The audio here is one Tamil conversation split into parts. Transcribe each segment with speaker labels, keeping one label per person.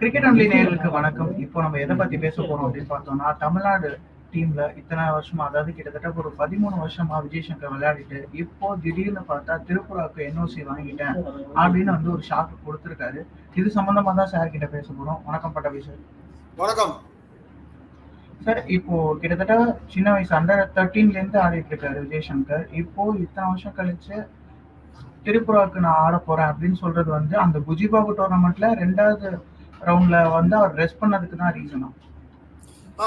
Speaker 1: கிரிக்கெட் ஒன்லி நேயர்களுக்கு வணக்கம். இப்போ நம்ம எதை பத்தி பேச போறோம் அப்படின்னு பார்த்தோம்னா தமிழ்நாடு டீம்ல இத்தனை வருஷமா அதாவது கிட்டத்தட்ட ஒரு பதிமூணு வருஷமா விஜய் சங்கர் விளையாடிட்டு இப்போ திடீர்னு பார்த்தா திருப்புராக்கு என்ஓசி வாங்கிட்டேன் அப்படின்னு வந்து ஒரு ஷாக் கொடுத்துருக்காரு. இது சம்பந்தமா தான் சார் கிட்ட பேச போறோம். வணக்கம் பட்டவி சார்
Speaker 2: வணக்கம்.
Speaker 1: சார் இப்போ கிட்டத்தட்ட சின்ன வயசு அண்டர் தேர்ட்டீன்ல இருந்து ஆடிட்டு இருக்காரு விஜய் சங்கர் இப்போ இத்தனை வருஷம் கழிச்சு திரிபுராவுக்கு நான் ஆட போறேன் அப்படின்னு சொல்றது வந்து அந்த குஜிபாபு டோர்னமெண்ட்ல ரெண்டாவது ரவுண்ட்ல வந்து அவர் ரெஸ்ட் பண்ணதுக்கு தான் ரீசனா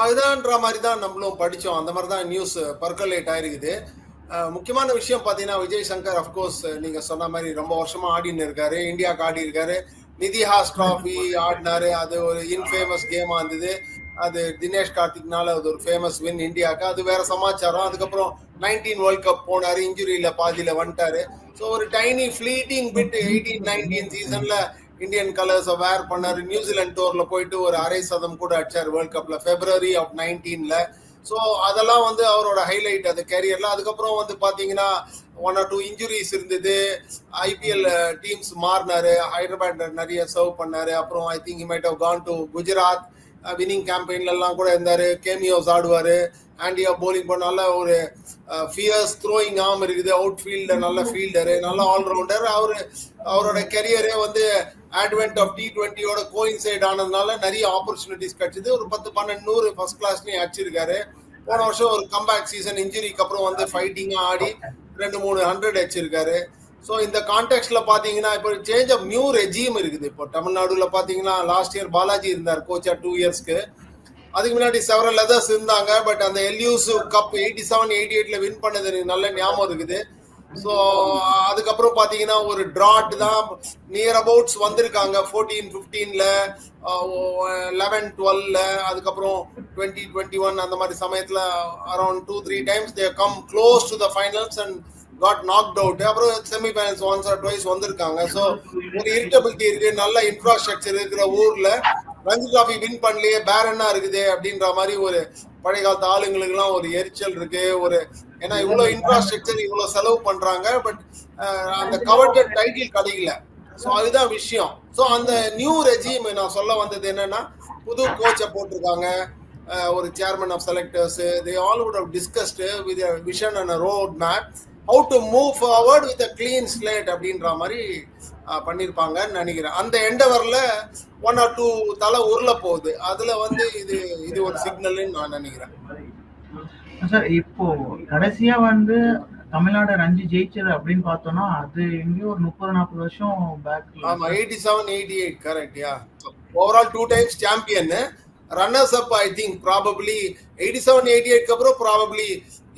Speaker 2: அதுதான்ற மாதிரி தான் நம்மளும் படித்தோம் அந்த மாதிரி தான் நியூஸ் பர்கலேட் ஆயிருக்குது முக்கியமான விஷயம் பார்த்தீங்கன்னா விஜய் சங்கர் அஃப்கோர்ஸ் நீங்கள் சொன்ன மாதிரி ரொம்ப வருஷமா ஆடின்னு இருக்காரு. இந்தியாவுக்கு ஆடி இருக்காரு நிதிஹாஸ் ட்ராஃபி ஆடினாரு. அது ஒரு இன்ஃபேமஸ் கேமா இருந்தது. அது தினேஷ் கார்த்திக்னால அது ஒரு ஃபேமஸ் வின் இந்தியாவுக்கு. அது வேற சமாச்சாரம். அதுக்கப்புறம் நைன்டீன் வேர்ல்ட் கப் போனாரு. இன்ஜுரியில பாதியில வந்துட்டாரு. ஸோ ஒரு tiny fleeting bit eighteen nineteen சீசன்ல இந்தியன் கலர்ஸை வேர் பண்ணாரு. நியூசிலாந்து டோர்ல போயிட்டு ஒரு அரை சதம் கூட அடிச்சார் வேர்ல்ட் கப்ல பிப்ரவரி ஆஃப் நைன்டீன்ல ஸோ அதெல்லாம் வந்து அவரோட ஹைலைட் அது கேரியர்ல அதுக்கப்புறம் வந்து பாத்தீங்கன்னா ஒன் ஆர் டூ இன்ஜுரிஸ் இருந்தது. ஐபிஎல் டீம்ஸ் மாறினாரு. ஹைதராபாத் நிறைய சர்வ் பண்ணாரு. அப்புறம் I think might have gone to Gujarat winning கேம்பெயின்லலாம் கூட இருந்தாரு. கேமியோஸ் ஆடுவாரு. ஆண்டியா போலிங் பண்ணால ஒரு ஃபியர்ஸ் த்ரோயிங் ஆம் இருக்குது. அவுட் ஃபீல்டர் நல்ல ஃபீல்டரு நல்ல ஆல்ரவுண்டர் அவரு அவரோட கெரியரே வந்து அட்வென்ட் ஆஃப் டி டுவெண்ட்டியோட கோயின்சைட் ஆனதுனால நிறைய ஆப்பர்ச்சுனிட்டிஸ் கிடைச்சது. ஒரு பத்து பன்னெண்டு நூறு ஃபர்ஸ்ட் கிளாஸ்லயும் அடிச்சிருக்காரு. போன வருஷம் ஒரு கம்பேக் சீசன் இன்ஜுரிக்கு அப்புறம் வந்து ஃபைட்டிங்கா ஆடி ரெண்டு மூணு ஹண்ட்ரட் அடிச்சிருக்காரு. ஸோ இந்த கான்டெக்ட்ல பாத்தீங்கன்னா இப்போ சேஞ்ச் ஆஃப் நியூ ரெஜிம் இருக்குது. இப்போ தமிழ்நாடுல பாத்தீங்கன்னா லாஸ்ட் இயர் பாலாஜி இருந்தார் கோச்சா டூ இயர்ஸ்க்கு அதுக்கு முன்னாடி செவரல் அதர்ஸ் இருந்தாங்க பட் அந்த elusive cup eighty seven eighty எயிட்ல வின் பண்ணது எனக்கு நல்ல ஞாபகம் இருக்குது. ஸோ அதுக்கப்புறம் பார்த்தீங்கன்னா ஒரு ட்ராட் தான் நியர் அபவுட்ஸ் வந்திருக்காங்க. ஃபோர்டீன் ஃபிஃப்டீன்ல லெவன் டுவெல்ல அதுக்கப்புறம் டுவெண்ட்டி டுவெண்ட்டி ஒன் அந்த மாதிரி சமயத்தில் around two three times they come close to the finals and got knock out அப்புறம் semi finals once or twice வந்திருக்காங்க. ஸோ ஒரு இரிட்டபிலிட்டி இருக்கு. நல்ல இன்ஃப்ராஸ்ட்ரக்சர் இருக்கிற ஊர்ல ரஞ்சி டிராஃபி வின் பண்ணலையே பேரன்னா இருக்குது அப்படின்ற மாதிரி ஒரு பழைய காலத்து ஆளுங்களுக்குலாம் ஒரு எரிச்சல் இருக்கு. ஒரு ஏன்னா இவ்வளவு இன்ஃப்ராஸ்ட்ரக்சர் இவ்வளவு செலவு பண்றாங்க. பட் அந்த கவர்டட் டைட்டில் கிடைக்கல. ஸோ அதுதான் விஷயம். ஸோ அந்த நியூ ரெஜிம் நான் சொல்ல வந்தது என்னன்னா புது கோச்சை போட்டிருக்காங்க. ஒரு chairman of selectors they all would have discussed with vision and road map how to move forward with a clean slate அப்படின்ற மாதிரி பண்ணியிருப்பாங்கன்னு நினைக்கிறேன். அந்த எண்டவர்ல ஒன் ஆர் டூ தலை உருள போகுது. அதுல வந்து இது இது ஒரு சிக்னல்னு நான் நினைக்கிறேன்.
Speaker 1: சார் இப்போ கடைசியா வந்து தமிழ்நாடு ரஞ்சி ஜெயிச்சது அப்படின்னு பார்த்தோம்னா அது எங்கேயோ ஒரு முப்பது நாற்பது வருஷம் பேக்
Speaker 2: ஆமா eighty seven eighty eight correct yeah overall two times champion runners up I think probably eighty seven eighty எயிட்க்கு அப்புறம் probably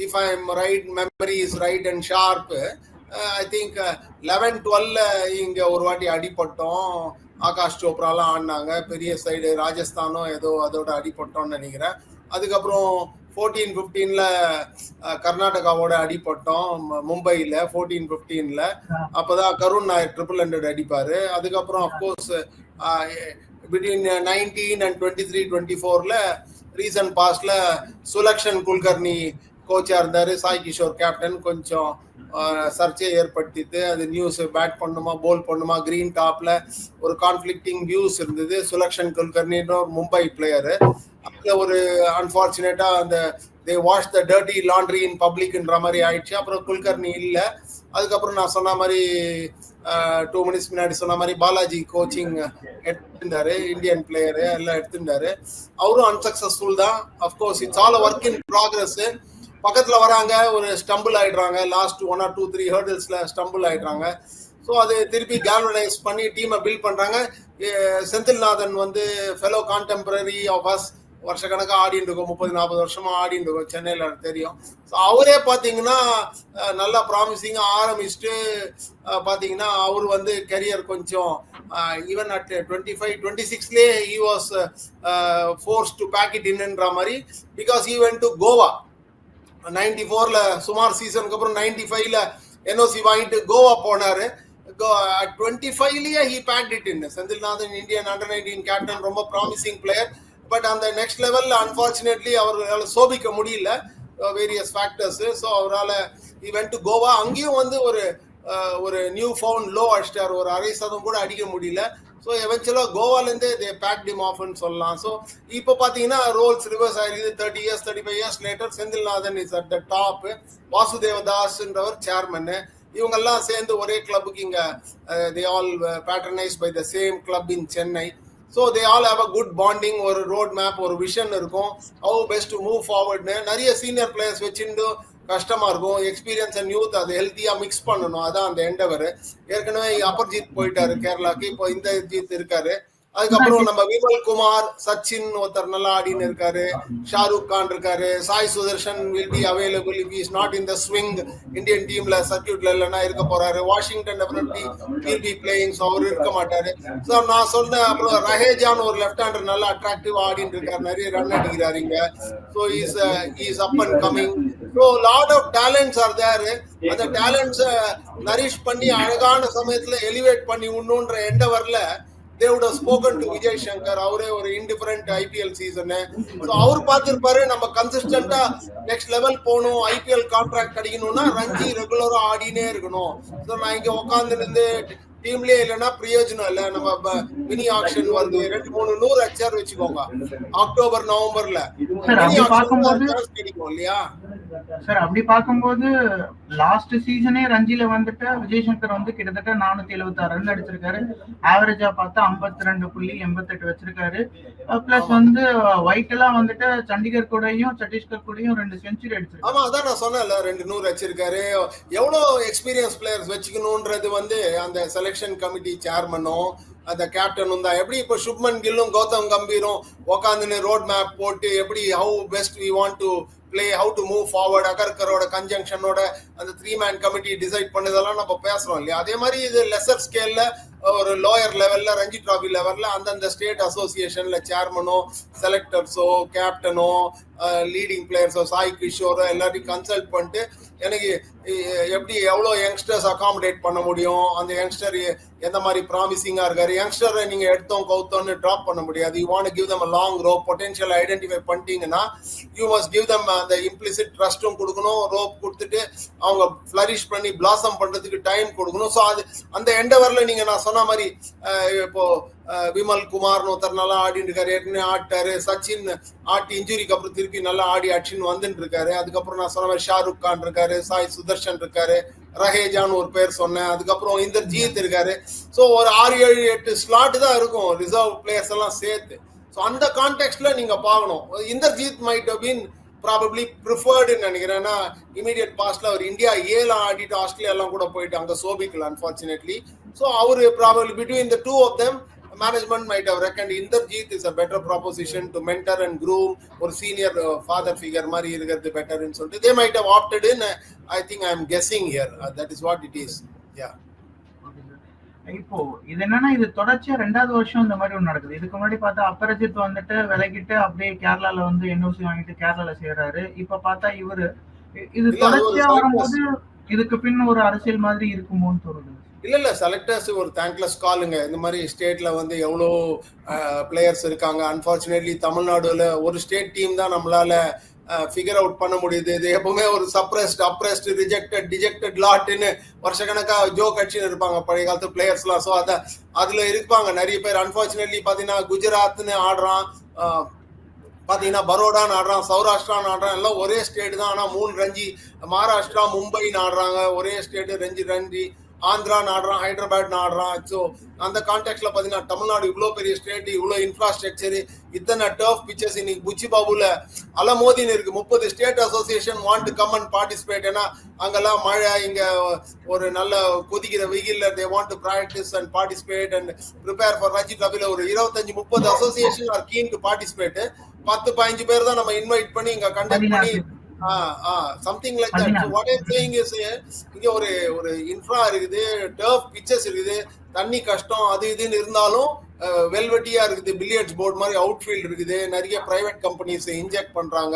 Speaker 2: if I am right memory is right and sharp I think eleven டுவெல்ல இங்கே ஒரு வாட்டி அடிப்பட்டோம் ஆகாஷ் சோப்ராலாம் ஆடினாங்க. பெரிய சைடு ராஜஸ்தானும் ஏதோ அதோட அடிப்பட்டோம்னு நினைக்கிறேன். அதுக்கப்புறம் ஃபோர்டீன் ஃபிஃப்டீனில் கர்நாடகாவோட அடிப்பட்டோம் மும்பையில் ஃபோர்டீன் ஃபிஃப்டீன்ல அப்போதான் கருண் நாயர் ட்ரிபிள் ஹண்ட்ரட் அடிப்பார். அதுக்கப்புறம் of course between nineteen and twenty three twenty ஃபோரில் ரீசன்ட் பாஸ்டில் சுலக்ஷன் குல்கர்னி கோச்சாக இருந்தார் சாய் கிஷோர் கேப்டன் கொஞ்சம் சர்ச்சையை ஏற்படுத்திட்டு அது நியூஸ் பேட் பண்ணுமா போல் பண்ணுமா கிரீன் டாப்ல ஒரு கான்ஃப்ளிக்டிங் வியூஸ் இருந்தது. சுலக்ஷன் குல்கர்னின்ற ஒரு மும்பை பிளேயரு அதில் ஒரு அன்ஃபார்ச்சுனேட்டாக அந்த they wash the dirty laundry in பப்ளிக்ன்ற மாதிரி ஆயிடுச்சு. அப்புறம் குல்கர்னி இல்லை. அதுக்கப்புறம் நான் சொன்ன மாதிரி டூ மினிட்ஸ் முன்னாடி சொன்ன மாதிரி பாலாஜி கோச்சிங் எடுத்திருந்தாரு இந்தியன் பிளேயரு எல்லாம் எடுத்திருந்தாரு. அவரும் அன்சக்சஸ்ஃபுல் தான். Of course it's all work in progress பக்கத்தில் வராங்க ஒரு ஸ்டம்பிள் ஆயிடுறாங்க. Last one or two three ஹேர்டில்ஸில் stumble ஆயிடுறாங்க. ஸோ அது திருப்பி கேல்வனைஸ் பண்ணி டீமை பில்ட் பண்ணுறாங்க செந்தில்நாதன் வந்து ஃபெலோ கான்டெம்பரரி ஆஃப் அஸ் வருஷக்கணக்காக ஆடிட்டு இருக்கோம். முப்பது நாற்பது வருஷமாக ஆடிட்டு இருக்கோம். சென்னையில் தெரியும். ஸோ அவரே பார்த்தீங்கன்னா நல்லா ப்ராமிசிங்காக ஆரம்பிச்சுட்டு பார்த்தீங்கன்னா அவர் வந்து கெரியர் கொஞ்சம் even at twenty five twenty சிக்ஸ்லேயே he was force to pack it இன்னுன்ற மாதிரி. Because even to Goa ninety ஃபோர்ல சுமார் சீசனுக்கு அப்புறம் நைன்டி ஃபைவ்ல என்ஓசி வாங்கிட்டு கோவா போனாரு. Twenty ஃபைவ்லயே he packed it in Senthilnathan Indian under nineteen captain ரொம்ப ப்ராமிசிங் பிளேயர் பட் அந்த நெக்ஸ்ட் லெவல்ல அன்பார்ச்சுனேட்லி அவர்களால் சோபிக்க முடியல. வேரியஸ் ஃபேக்டர்ஸ் ஸோ அவரால் இவெண்ட் டு கோவா. அங்கேயும் வந்து ஒரு ஒரு நியூ ஃபவுண்ட் லோ அடிச்சிட்டார். ஒரு அரை சதம் கூட அடிக்க முடியல. ஸோ எவென்ச்சுவலாக கோவாலேருந்தே தே பேக் டிம் ஆஃப்னு சொல்லலாம். ஸோ இப்போ பார்த்தீங்கன்னா ரோல்ஸ் ரிவர்ஸ் ஆயிருக்குது thirty years thirty five years later Senthilnathan is at the top வாசுதேவதாஸ்ன்றவர் chairman இவங்கெல்லாம் சேர்ந்து ஒரே கிளப்புக்கு இங்கே they all patronise by the same club in Chennai so they all have a good bonding ஒரு ரோட் மேப் ஒரு விஷன் இருக்கும். ஹவு பெஸ்ட் மூவ் ஃபார்வர்ட்னு நிறைய சீனியர் பிளேயர்ஸ் வச்சுட்டு கஷ்டமா இருக்கும். எக்ஸ்பீரியன்ஸ் அண்ட் யூத் அது ஹெல்த்தியா மிக்ஸ் பண்ணணும். அதான் அந்த எண்டவர் ஏற்கனவே அப்பர்ஜித் போயிட்டாரு கேரளாக்கு. இப்போ இந்த ஜீத் இருக்காரு. அதுக்கப்புறம் நம்ம விமல் குமார் சச்சின் ஒருத்தர் நல்லா ஆடின்னு இருக்காரு. ஷாருக் கான் இருக்காரு. Sai Sudharsan will be available if is not in the swing Indian டீம்ல சர்க்கியூட்ல இல்லைன்னா இருக்க போறாரு. Washington definitely will be playing so அவர் இருக்க மாட்டாரு. ஸோ நான் சொன்னேன் அப்புறம் ரஹேஜான் ஒரு லெஃப்ட் ஹேண்டர் நல்லா அட்ராக்டிவ் ஆடின்னு இருக்காரு. நிறைய ரன் அடிக்கிறாரு இங்க. So is is up and coming so lot of talents are there அந்த டேலண்ட்ஸை நரிஷ் பண்ணி அழகான சமயத்துல எலிவேட் பண்ணி உண்ணுன்ற எண்டவர்ல தே have spoken to Vijay Shankar. அவரே ஒரு இன்டிஃபரண்ட் ஐபிஎல் சீசனு ஸோ அவர் பார்த்திருப்பாரு நம்ம கன்சிஸ்டண்டா நெக்ஸ்ட் லெவல் போகணும் ஐபிஎல் கான்ட்ராக்ட் கிடைக்கணும்னா ரஞ்சி ரெகுலரா ஆடினே இருக்கணும். ஸோ நான் இங்க உட்காந்து இருந்து டீம்லயே இல்லைன்னா பிரயோஜனம் இல்லை. நம்ம மினி ஆக்ஷன் வருது. ரெண்டு மூணு நூறு ஹெச்ஆர் வச்சுக்கோங்க. அக்டோபர் நவம்பர்ல மினி ஆக்ஷன் கிடைக்கும் இல்லையா?
Speaker 1: சார் அப்படி பார்க்கும்போது லாஸ்ட் சீசனே ரஞ்சில வந்துட்டு விஜய் சங்கர் வந்து கிட்டத்தட்ட நானூத்தி எழுபத்தி ஆறு ரன் அடிச்சிருக்காரு. ஆவரேஜா பார்த்தா ஐம்பத்தி ரெண்டு புள்ளி எண்பத்தெட்டு வச்சிருக்காரு. பிளஸ் வந்து ஒயிட் எல்லாம் வந்துட்டு சண்டிகர் கூடயும் சத்தீஸ்கர் கூடயும் ரெண்டு செஞ்சுரி அடிச்சிருக்காரு.
Speaker 2: ஆமா அதான் நான் சொன்னேன்ல ரெண்டு நூறு வச்சிருக்காரு எவ்வளவு எக்ஸ்பீரியன்ஸ் பிளேயர்ஸ் வச்சுக்கணும்ன்றது வந்து அந்த செலெக்ஷன் கமிட்டி சேர்மனும் அந்த கேப்டன் தான். எப்படி இப்போ சுப்மன் கில்லும் கௌதம் கம்பீரும் உக்காந்துன்னு ரோட் மேப் போட்டு எப்படி how best we want to play how to move forward அகர்கரோட கன்ஜங்ஷனோட அந்த த்ரீ மேன் கமிட்டி டிசைட் பண்ணதெல்லாம் நம்ம பேசுறோம் இல்லையா? அதே மாதிரி இது லெசர் ஸ்கேல்ல ஒரு லோயர் லெவல்ல ரஞ்சி டிராஃபி லெவல்ல அந்தந்த ஸ்டேட் அசோசியேஷன்ல சேர்மனோ செலக்டர்ஸோ கேப்டனோ லீடிங் பிளேயர்ஸோ சாய் கிஷோரோ எல்லாத்தையும் கன்சல்ட் பண்ணிட்டு எனக்கு எப்படி எவ்வளோ யங்ஸ்டர்ஸ் அகாமடேட் பண்ண முடியும்? அந்த யங்ஸ்டர் எந்த மாதிரி ப்ராமிசிங்கா இருக்காரு? யங்ஸ்டரை நீங்க எடுத்தோம் கவுத்தோம்னு ட்ராப் பண்ண முடியாது. You want give them long rope potential identify பண்ணிட்டீங்கன்னா யூ மஸ்ட் கிவ் தம் அந்த இம்ப்ளிசிட் ட்ரஸ்ட்டும் கொடுக்கணும் ரோப் கொடுத்துட்டு அவங்க ஃபிளரிஷ் பண்ணி பிளாசம் பண்றதுக்கு டைம் கொடுக்கணும். ஸோ அது அந்த எண்டவரில் நீங்க நான் சொன்ன மாதிரி இப்போ விமல் குமார்னு ஒருத்தர் நல்லா ஆடிட்டு இருக்காரு. ஏற்கனவே ஆட்டாரு சச்சின் ஆட்டி இன்ஜுரிக்கு அப்புறம் திருப்பி நல்லா ஆடி அடிச்சுன்னு வந்துட்டு இருக்காரு. அதுக்கப்புறம் நான் சொன்ன மாதிரி ஷாருக் கான் இருக்காரு சாய் சுதர்ஷன் இருக்காரு. ரஹேஜான்னு ஒரு பேர் சொன்னேன். அதுக்கப்புறம் இந்தர்ஜீத் இருக்காரு. ஸோ ஒரு ஆறு ஏழு எட்டு ஸ்லாட் தான் இருக்கும். ரிசர்வ் பிளேயர்ஸ் எல்லாம் சேர்த்து. ஸோ அந்த கான்டெக்ட்ல நீங்க பார்க்கணும். இந்தர்ஜீத் மைட் பீன் ப்ராபப்ளி ப்ரிஃபர்டுன்னு நினைக்கிறேன். ஏன்னா இமீடியட் பாஸ்ட்ல அவர் இந்தியா ஏல ஆடிட்டு ஆஸ்திரேலியா எல்லாம் கூட போயிட்டு அங்கே சோபிக்கல unfortunately so our probably between the two of them management might have reckoned Inderjit is a better proposition to mentor and groom ஒரு சீனியர் ஃபாதர் ஃபிகர் மாதிரி இருக்கிறது பெட்டர்னு சொல்லிட்டு they might opted in I think I am guessing here that is what it is yeah.
Speaker 1: இப்போ இது என்னன்னா இது தொடர்ச்சியா ரெண்டாவது வருஷம் இந்த மாதிரி ஒண்ணு நடக்குது. இதுக்கு முன்னாடி பார்த்தா அப்பரஜித் வந்துட்டு விலகிட்டு அப்படியே கேரளால வந்து என்ஓசி வாங்கிட்டு கேரளால சேர்றாரு இப்ப பார்த்தா இவரு இது தொடர்ச்சியா. வரும்போது இதுக்கு பின் ஒரு அரசியல் மாதிரி இருக்குமோன்னு தோணுது.
Speaker 2: இல்ல இல்ல செலக்டர்ஸ் ஒரு தேங்க்லெஸ் காலுங்க இந்த மாதிரி ஸ்டேட்ல வந்து எவ்வளோ பிளேயர்ஸ் இருக்காங்க. அன்பார்ச்சுனேட்லி தமிழ்நாடுல ஒரு ஸ்டேட் டீம் தான் நம்மளால ஃபிகர் அவுட் பண்ண முடியுது. இது எப்பவுமே ஒரு சப்ரஸ்ட் அப்ரஸ்ட் ரிஜெக்டட் டிஜெக்டட் லாட்னு வருஷக்கணக்காக ஜோ கட்சின்னு இருப்பாங்க. பழைய காலத்து பிளேயர்ஸ்லாம் ஸோ அதை அதுல இருப்பாங்க நிறைய பேர். அன்பார்ச்சுனேட்லி பாத்தீங்கன்னா குஜராத்னு ஆடுறான். பார்த்தீங்கன்னா பாத்தீங்கன்னா பரோடான்னு ஆடுறான் சௌராஷ்டிரான்னு ஆடுறான். எல்லாம் ஒரே ஸ்டேட் தான். ஆனா மூணு ரஞ்சி மகாராஷ்டிரா மும்பைன்னு ஆடுறாங்க. ஒரே ஸ்டேட் ரஞ்சி ரஞ்சி ஆந்திரான்னு ஆடுறான் ஹைதராபாத்னு ஆடுறான் ஸோ அந்த கான்டெக்ட்ல பாத்தீங்கன்னா தமிழ்நாடு இவ்வளோ பெரிய ஸ்டேட் இவ்வளோ இன்ஃப்ராஸ்ட்ரக்சர் இத்தனை டர்ஃப் பிச்சர்ஸ் இன்னைக்கு புச்சி பாபுல அலமோதின்னு இருக்கு. முப்பது state association want to come and participate ஏன்னா அங்கெல்லாம் மழை இங்க ஒரு நல்ல கொதிக்கிற வெயில்ல they want to practise and participate and prepare for Ranji டிராபில ஒரு இருபத்தஞ்சு முப்பது association are keen to participate பத்து பதினஞ்சு பேர் தான் நம்ம இன்வைட் பண்ணி இங்க கண்டக்ட் பண்ணி something like that. What I'm saying is இங்க ஒரு ஒரு இன்ஃப்ரா இருக்குது டர்ஃப் பிச்சர்ஸ் இருக்குது தண்ணி கஷ்டம் அது இதுன்னு இருந்தாலும் வெல்வெட்டியா இருக்குது பில்லியர்ட்ஸ் போர்டு மாதிரி அவுட்ஃபீல்ட் இருக்குது நிறைய பிரைவேட் கம்பெனிஸ் இன்ஜெக்ட் பண்றாங்க.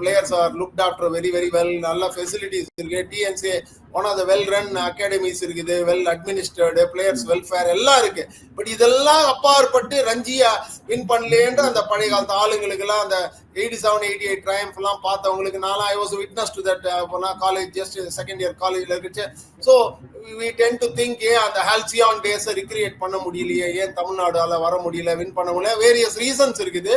Speaker 2: Players are looked after very very well நல்ல ஃபெசிலிட்டிஸ் இருக்கு. TNC one of the well run academies இருக்குது வெல் அட்மினிஸ்டர்டு பிளேயர்ஸ் வெல்ஃபேர் எல்லாம் இருக்கு. பட் இதெல்லாம் அப்பாற்பட்டு ரஞ்சியா வின் பண்ணலேன்ற அந்த பழைய காலத்து ஆளுங்களுக்கு எல்லாம் அந்த eighty seven eighty eight triumph எல்லாம் பார்த்தவங்களுக்கு நான் I was witness to that அப்போலாம் காலேஜ் ஜஸ்ட் செகண்ட் இயர் காலேஜ்ல இருக்குச்சு so we tend to think ஏன் அந்த ஹால்சியான் டேஸை ரிக்ரியேட் பண்ண முடியலையே? ஏன் தமிழ்நாடால் வர முடியல? வின் பண்ண முடியல? வேரியஸ் ரீசன்ஸ் இருக்குது.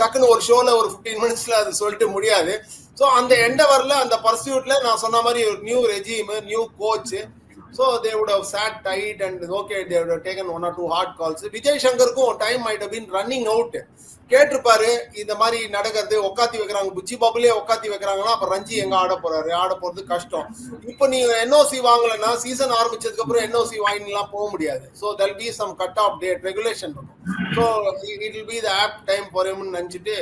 Speaker 2: டக்குன்னு ஒரு ஷோல ஒரு ஃபிஃப்டீன் மினிட்ஸ்ல அது சொல்லிட்டு முடியாது. ஸோ அந்த எண்டவரில் அந்த பர்சியூட்ல நான் சொன்ன மாதிரி ஒரு new regime new coach so they would have sat tight and okay they would taken one or two hard calls Vijay சங்கருக்கும் time might been running out கேட்டிருப்பாரு இந்த மாதிரி நடக்கிறது உக்காத்தி வைக்கிறாங்க புச்சி பாபுலே உக்காத்தி வைக்கிறாங்கன்னா அப்ப ரஞ்சி எங்க ஆட போறாரு? ஆட போறது கஷ்டம். இப்போ நீங்க என்ஓசி வாங்கலைன்னா சீசன் ஆரம்பிச்சதுக்கு அப்புறம் என்ஓசி வாங்கிலாம் போக முடியாது. So there'll be some cut off date regulation இருக்கும் so it will be the apt time போறேன்னு நினச்சிட்டு நினைச்சிட்டு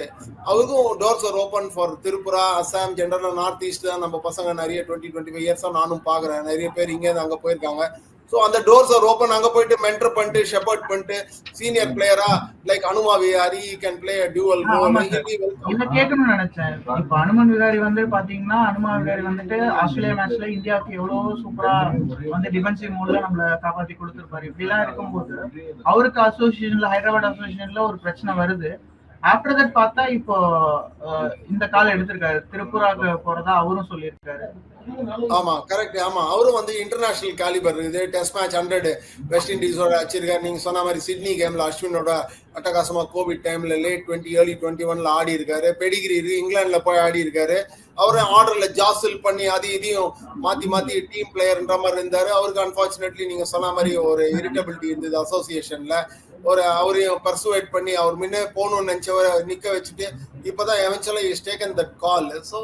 Speaker 2: அவருக்கும் doors are open for Tripura Assam ஜென்ரலா நார்த் ஈஸ்ட் தான் நம்ம பசங்க நிறைய டுவெண்ட்டி டுவெண்ட்டி ஃபைவ் இயர்ஸா நானும் பாக்குறேன். நிறைய பேர் இங்கே அங்க போயிருக்காங்க. ஸோ அந்த டோர்ஸ் ஆர் ஓப்பன் அங்க போயிட்டு மென்டர் பண்ணிட்டு ஷெப்பர்ட் பண்ணிட்டு சீனியர் பிளேயரா like Hanuma Vihari can play dual
Speaker 1: கேட்கணும்னு நினைச்சேன். இப்ப அனுமன் விகாரி வந்து பாத்தீங்கன்னா அனுமன் விகாரி வந்துட்டு ஆஸ்திரேலியா மேட்ச்ல இந்தியாவுக்கு எவ்வளவு சூப்பரா வந்து டிஃபென்சிவ் மோட்ல நம்மள காப்பாத்தி கொடுத்திருப்பாரு. இப்படி எல்லாம் இருக்கும்போது அவருக்கு அசோசியேஷன்ல ஹைதராபாத் அசோசியேஷன்ல ஒரு பிரச்சனை வருது. ஆஃப்டர் தட் பார்த்தா இப்போ இந்த கால் எடுத்திருக்காரு. திருப்புராக்கு போறதா அவரும் சொல்லியிருக்காரு.
Speaker 2: ஆமா கரெக்ட் ஆமா அவரும் வந்து இன்டர்நேஷனல் காலிபர் இது டெஸ்ட் மேட்ச் ஹண்ட்ரட் வெஸ்ட் இண்டீஸோட வச்சிருக்காரு நீங்க சொன்ன மாதிரி சிட்னி கேம்ல அஸ்வினோட அட்டகாசமா கோவிட் டைம்ல லேட் டுவெண்ட்டி ஏர்லி டுவெண்ட்டி ஒன்ல ஆடி இருக்காரு. பெடிகிரி இங்கிலாந்துல போய் ஆடி இருக்காரு. அவரு ஆர்டர்ல ஜாசில் பண்ணி அது இதையும் மாத்தி மாத்தி டீம் பிளேயர்ன்ற மாதிரி இருந்தாரு. அவருக்கு அன்பார்ச்சுனேட்லி நீங்க சொன்ன மாதிரி ஒரு இரிட்டபிலிட்டி இருந்தது அசோசியேஷன்ல ஒரு அவரையும் பர்சுவேட் பண்ணி அவர் முன்னே போகணும்னு நினைச்சவரை நிற்க வச்சுட்டு இப்பதான் எவென்ச்சுவலா is taken that call so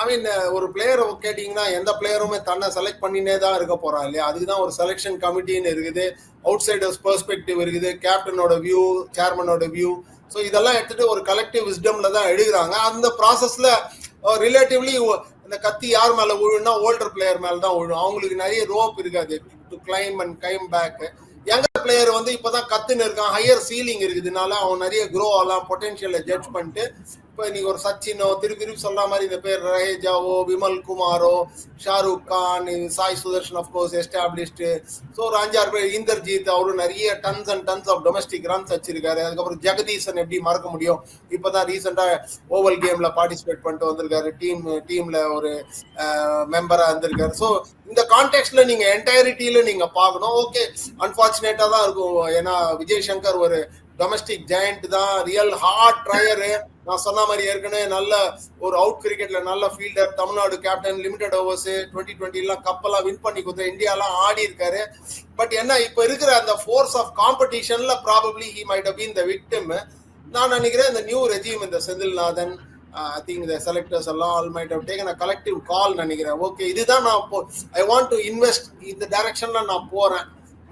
Speaker 2: I mean ஒரு பிளேயரை கேட்டிங்கன்னா எந்த பிளேயருமே தன்னை செலக்ட் பண்ணினே தான் இருக்க போகிறான் இல்லையா? அதுக்கு தான் ஒரு செலெக்ஷன் கமிட்டின்னு இருக்குது. அவுட் சைடர்ஸ் பெர்ஸ்பெக்டிவ் இருக்குது. கேப்டனோட வியூ சேர்மனோட வியூ ஸோ இதெல்லாம் எடுத்துட்டு ஒரு கலெக்டிவ் விஸ்டம்ல தான் எடுக்கிறாங்க. அந்த ப்ராசஸில் ரிலேட்டிவ்லி uh, இந்த கத்தி யார் மேலே விழுன்னா ஓல்டர் பிளேயர் மேலே தான் விழும். அவங்களுக்கு நிறைய ரோப் இருக்காது. To climb and கைம் back younger player வந்து இப்பதான் கத்துன்னு இருக்கான். ஹையர் சீலிங் இருக்குதுனால அவன் நிறைய க்ரோ ஆகலாம் பொட்டன்ஷியலை ஜட்ஜ் பண்ணிட்டு இப்போ இன்னைக்கு ஒரு சச்சினோ திருப்பி திருப்பி சொல்ற மாதிரி இந்த பேர் ரஹேஜாவோ Vimal குமாரோ Shahrukh Khan Sai Sudarshan of course established so ஒரு அஞ்சாறு பேர் இந்தர்ஜித் அவரும் நிறைய tons and tons of domestic runs வச்சிருக்காரு. அதுக்கப்புறம் ஜெகதீசன் எப்படி மறக்க முடியும்? இப்போதான் ரீசெண்டா ஓவல் கேம்ல பார்ட்டிசிபேட் பண்ணிட்டு வந்திருக்காரு. டீம் டீம்ல ஒரு மெம்பரா இருந்திருக்காரு. ஸோ இந்த கான்டெக்ட்ல நீங்க என்டையரிட்டியில நீங்க பார்க்கணும். ஓகே அன்பார்ச்சுனேட்டா தான் இருக்கும். ஏன்னா விஜய் சங்கர் ஒரு டொமஸ்டிக் ஜெயண்ட் தான். ரியல் ஹார்ட் ட்ரையரு நான் சொன்ன மாதிரி ஏற்கனவே நல்ல ஒரு அவுட் கிரிக்கெட்ல நல்ல fielder Tamil Nadu captain limited overs twenty டுவெண்ட்டிலாம் கப்பெல்லாம் வின் பண்ணி கொடுத்த இந்தியாலாம் ஆடி இருக்காரு. பட் என்ன இப்ப இருக்கிற அந்த force of காம்படிஷன்ல probably he might been the victim நான் நினைக்கிறேன் இந்த நியூ ரெஜிம் இந்த Senthilnathan I think the selectors எல்லாம் all might have taken a collective call நினைக்கிறேன். ஓகே இதுதான் நான் ஐ வாண்ட் டு இன்வெஸ்ட் இந்த டைரக்ஷன்ல நான் போறேன்.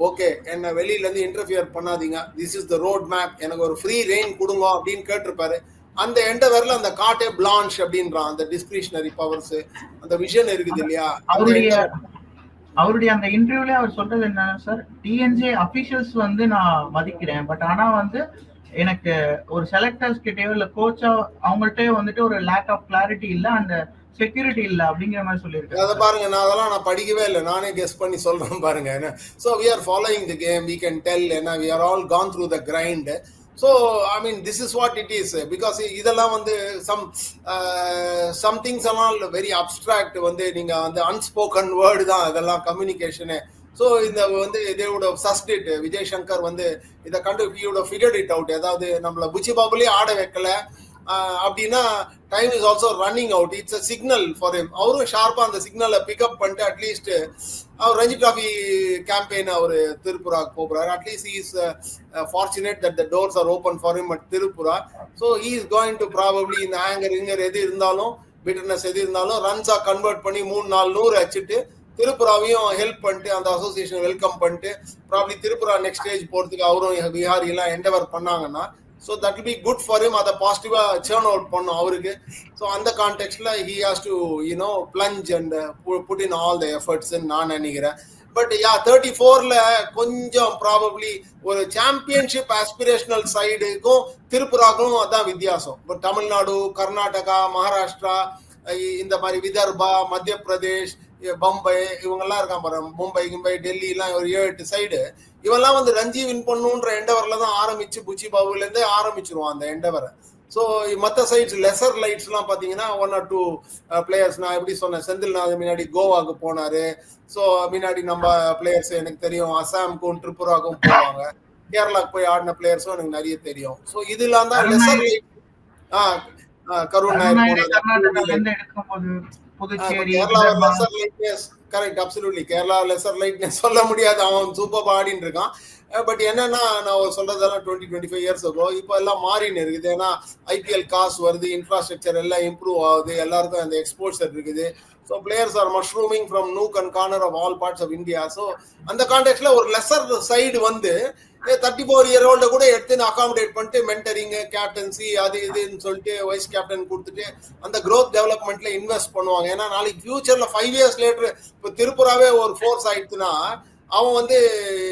Speaker 2: ஓகே என்ன வெளியில இருந்து இன்டர்ஃபியர் பண்ணாதீங்க. This is the road map எனக்கு ஒரு ஃப்ரீ ரெயின் கொடுங்க அப்படின்னு கேட்டிருப்பாரு. அந்த எண்டவர்ல அந்த காட்டே பிளான்ச் அப்படின்றான் அந்த டிஸ்கிரிஷனரி பவர்ஸ் அந்த விஷன் இருக்குது இல்லையா?
Speaker 1: அவருடைய அவருடைய அந்த இன்டர்வியூல அவர் சொல்றது என்னன்னா சார் டிஎன்ஜே அபிஷியல்ஸ் வந்து நான் மதிக்கிறேன் பட் ஆனா வந்து எனக்கு ஒரு செலக்டர்ஸ் கிட்டயோ இல்ல கோச்சா அவங்கள்ட்ட வந்துட்டு ஒரு லேக் ஆஃப் கிளாரிட்டி இல்ல அந்த செக்யூரிட்டி இல்ல அப்படிங்கிற மாதிரி
Speaker 2: அதை
Speaker 1: சொல்லியிருக்காரு
Speaker 2: பாருங்க நான் அதெல்லாம் நான் படிக்கவே இல்லை நானே கெஸ் பண்ணி சொல்றேன் பாருங்க என்ன? So we are following the game we can tell என்ன? We are all gone through the grind so I mean this is what it is because இதெல்லாம் வந்து சம் சம் திங்ஸ் எல்லாம் வெரி அப்ட்ராக்ட் வந்து நீங்கள் வந்து அன்ஸ்போக்கன் வேர்டு தான் இதெல்லாம் கம்யூனிகேஷனு ஸோ இந்த வந்து இதோட சஸ்டிட் விஜய் சங்கர் வந்து இதை கண்டு இவோட ஃபிகர்ட் இட் அவுட் ஏதாவது நம்மளை புச்சி பாபுலேயே ஆட வைக்கல அப்படின்னா time is also running out it's a signal for him அவரும் ஷார்ப்பா அந்த சிக்னலை பிக்அப் பண்ணிட்டு அட்லீஸ்ட் அவர் ரஞ்சி டிராஃபி கேம்பெயின் அவர் திருப்புரா போகிறார் at least is fortunate that the doors are open for him at Tripura. So he is going to probably இந்த ஆங்கர் இங்கர் எது இருந்தாலும் பிட்டர்னஸ் எது இருந்தாலும் ரன்ஸாக கன்வெர்ட் பண்ணி மூணு நாலு நூறு வச்சுட்டு திருப்புராவையும் ஹெல்ப் பண்ணிட்டு அந்த அசோசியேஷன் வெல்கம் பண்ணிட்டு ப்ராப்ளி திருப்புரா நெக்ஸ்ட் ஸ்டேஜ் போகிறதுக்கு அவரும் விஹாரி எல்லாம் என்டவர் பண்ணாங்கன்னா so that be good for him. அதை பாசிட்டிவா சேர்ன் அவுட் பண்ணும் அவருக்கு. ஸோ அந்த கான்டெக்ட்ல he has to you know plunge and put in all the efforts நான் நினைக்கிறேன். பட் யா தேர்ட்டி ஃபோர்ல கொஞ்சம் ப்ராபப்ளி ஒரு சாம்பியன்ஷிப் ஆஸ்பிரேஷனல் சைடுக்கும் திருப்புராக்கும் அதான் வித்தியாசம். இப்போ தமிழ்நாடு கர்நாடகா மகாராஷ்டிரா இந்த மாதிரி விதர்பா மத்திய பிரதேஷ் பம்பை இவங்கெல்லாம் இருக்கான் பாரு மும்பை கிம்பை டெல்லி எல்லாம் ஒரு ஏழு எட்டு சைடு இவெல்லாம் வந்து ரஞ்சி வின் பண்ணுன்ற எண்டவர்ல தான் ஆரம்பிச்சு புச்சி பாபுல இருந்தே ஆரம்பிச்சிருவான் அந்த எண்டவரை ஸோ மற்ற சைட்ஸ் லெசர் லைட்ஸ் எல்லாம் பாத்தீங்கன்னா ஒன் ஆர் டூ பிளேயர்ஸ் நான் எப்படி சொன்னேன் செந்தில்நாத் முன்னாடி கோவாக்கு போனாரு. ஸோ முன்னாடி நம்ம பிளேயர்ஸ் எனக்கு தெரியும் அசாமுக்கும் திரிபுராக்கும் போவாங்க. கேரளாக்கு போய் ஆடின பிளேயர்ஸும் எனக்கு நிறைய தெரியும். ஸோ இதெல்லாம் தான் lesser light ah, Karun Nair
Speaker 1: Puducherry
Speaker 2: correct absolutely Kerala lesser lightness சொல்ல முடியாது. அவன் சூப்பர் ஆடின்னு இருக்கான். பட் என்னன்னா நான் சொல்றதெல்லாம் டுவெண்ட்டி டுவெண்ட்டி ஃபைவ் இயர்ஸ் இருக்கும் இப்போ எல்லாம் மாறின்னு இருக்குது. ஏன்னா ஐபிஎல் காசு வருது இன்ஃப்ராஸ்ட்ரக்சர் எல்லாம் இம்ப்ரூவ் ஆகுது எல்லாருக்கும் அந்த எக்ஸ்போர்ட்ஸ் இருக்குது. So players are mushrooming from nook and corner of all parts of India so அந்த கான்டெக்ட்ல ஒரு லெசர் சைடு வந்து தேர்ட்டி ஃபோர் இயர் ஓல்ட கூட எடுத்து அகாமடேட் பண்ணிட்டு மென்டரிங் கேப்டன்சி அது இதுன்னு சொல்லிட்டு வைஸ் கேப்டன் கொடுத்துட்டு அந்த க்ரோத் டெவலப்மெண்ட்ல இன்வெஸ்ட் பண்ணுவாங்க. ஏன்னா நாளைக்கு ஃபியூச்சர்ல ஃபைவ் இயர்ஸ் லேட்டர் இப்போ திருப்புராவே ஒரு ஃபோர்ஸ் ஆயிடுச்சுன்னா அவன் வந்து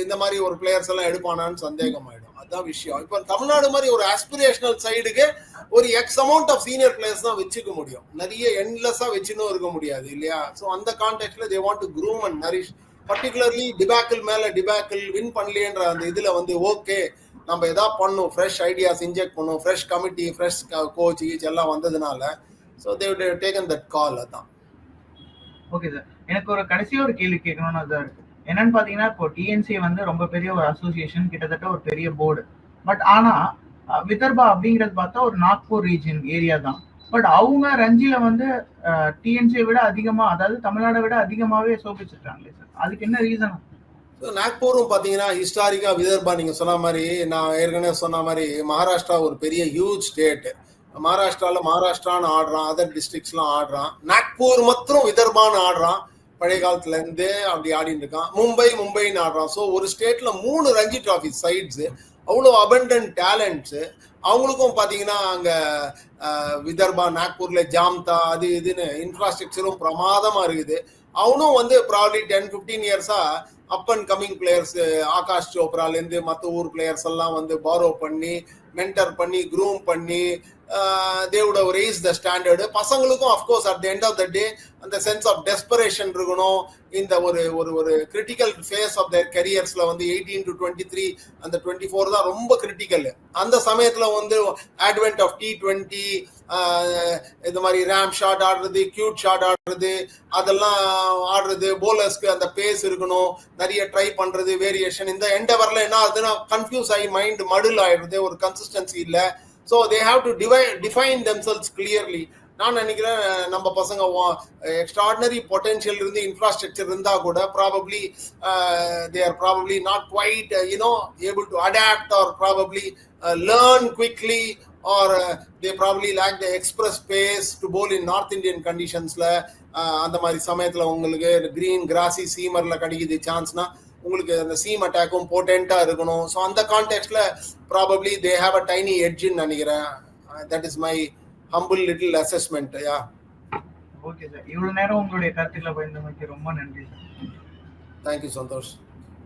Speaker 2: இந்த மாதிரி ஒரு பிளேயர்ஸ் எல்லாம் எடுப்பானான்னு சந்தேகம் ஆயிடும் அதான் விஷயம். இப்போ தமிழ்நாடு மாதிரி ஒரு ஆஸ்பிரேஷனல் சைடுக்கு ஒரு X amount of senior players தான் வச்சுக்க முடியும். நிறைய என்லெஸ்ஸா வச்சுன்னு இருக்க முடியாது இல்லையா? ஸோ அந்த கான்டெக்ட்ல they want to groom and nourish particularly debacle மேல டிபாக்கிள் வின் பண்ணலையேன்ற அந்த இதுல வந்து ஓகே நம்ம எதா பண்ணும் ஃப்ரெஷ் ஐடியாஸ் இன்ஜெக்ட் பண்ணும் ஃப்ரெஷ் கமிட்டி ஃப்ரெஷ் கோச் கீச் எல்லாம் வந்ததுனால so they've taken that call அதான்.
Speaker 1: ஓகே சார் எனக்கு ஒரு கடைசி ஒரு கேள்வி கேட்கணும்னு சார் என்னன்னு பாத்தீங்கன்னா இப்போ டிஎன்சி வந்து ரொம்ப பெரிய ஒரு அசோசியேஷன் கிட்டத்தட்ட ஒரு பெரிய போர்டு பட் ஆனா விதர்பா அப்படிங்கிறது பார்த்தா ஒரு நாக்பூர் ரீஜன் ஏரியா தான். பட் அவங்க ரஞ்சியில வந்து டிஎன்சியை விட அதிகமா அதாவது தமிழ்நாடை விட அதிகமாவே சோபிச்சிருக்காங்களே சார் அதுக்கு என்ன ரீசன்
Speaker 2: நாக்பூரும் பாத்தீங்கன்னா ஹிஸ்டாரிக்கா விதர்பா நீங்க சொன்ன மாதிரி நான் ஏற்கனவே சொன்ன மாதிரி மகாராஷ்டிரா ஒரு பெரிய ஹியூஜ் ஸ்டேட் மகாராஷ்டிராவில் மகாராஷ்டிரான்னு ஆடுறான் அதர் டிஸ்ட்ரிக்ட்ஸ்லாம் ஆடுறான். நாக்பூர் மற்றும் விதர்பான்னு ஆடுறான். பழைய காலத்துல இருந்து அப்படி ஆடிட்டு இருக்கான். மும்பை மும்பைன்னு ஆடுறான் ஸோ ஒரு ஸ்டேட்ல மூணு ரஞ்சி டிராஃபி சைட்ஸ் அவ்வளோ அபண்டன் டேலண்ட்ஸ் அவங்களுக்கும் பார்த்தீங்கன்னா அங்கே விதர்பா நாக்பூர்ல ஜாம்தா அது இதுன்னு இன்ஃப்ராஸ்ட்ரக்சரும் பிரமாதமா இருக்குது. அவனும் வந்து ப்ராப்ளி டென் ஃபிஃப்டீன் இயர்ஸா up and coming players Akash சோப்ரால இருந்து மற்ற ஊர் பிளேயர்ஸ் எல்லாம் வந்து பாரோ பண்ணி மென்டர் பண்ணி க்ரூம் பண்ணி தேவோட ரேஸ் த ஸ்டாண்டர்டு பசங்களுக்கும் of course at the end of the day அந்த சென்ஸ் ஆஃப் டெஸ்பரேஷன் இருக்கணும். இந்த ஒரு ஒரு ஒரு கிரிட்டிக்கல் ஃபேஸ் ஆஃப் தர் கரியர்ஸில் வந்து எயிட்டீன் டு டுவெண்ட்டி த்ரீ அந்த டுவெண்ட்டி ஃபோர் தான் ரொம்ப கிரிட்டிக்கல் அந்த சமயத்தில் வந்து அட்வென்ட் ஆஃப் டி டுவெண்ட்டி இந்த மாதிரி ரேம் ஷாட் ஆடுறது கியூட் ஷாட் ஆடுறது அதெல்லாம் ஆடுறது போலர்ஸ்க்கு அந்த பேஸ் இருக்கணும். நிறைய ட்ரை பண்ணுறது வேரியேஷன் இந்த எண்டவரில் என்ன ஆகுதுன்னா கன்ஃபியூஸ் ஆகி மைண்ட் மடுல் ஆயிடுறது ஒரு கன்சிஸ்டன்சி இல்லை. ஸோ தே ஹாவ் டு டிவை டிஃபைன் தெம்செல்ஸ் கிளியர்லி நான் நினைக்கிறேன் நம்ம பசங்க எக்ஸ்ட்ராடினரி பொட்டென்ஷியல் இருந்து இன்ஃப்ராஸ்ட்ரக்சர் இருந்தா கூட probably they are probably not quite you know able to adapt or probably learn quickly or they probably lack the express pace to bowl in north Indian கண்டிஷன்ஸில் அந்த மாதிரி சமயத்தில் உங்களுக்கு கிரீன் கிராசி சீமரில் கிடைக்குது சான்ஸ்னால் உங்களுக்கு அந்த சீம் அட்டாக்கும் போட்டென்ட்டா இருக்கணும். ஸோ அந்த கான்டெக்ட்ல probably they have a tiny எட்ஜ்னு நினைக்கிறேன். That is my humble little assessment yeah
Speaker 1: okay sir இவ்வளவு நேரம் உங்களுடைய கருத்துக்களை பயந்தமைக்கு ரொம்ப நன்றி சார்
Speaker 2: தேங்க்யூ சந்தோஷ்.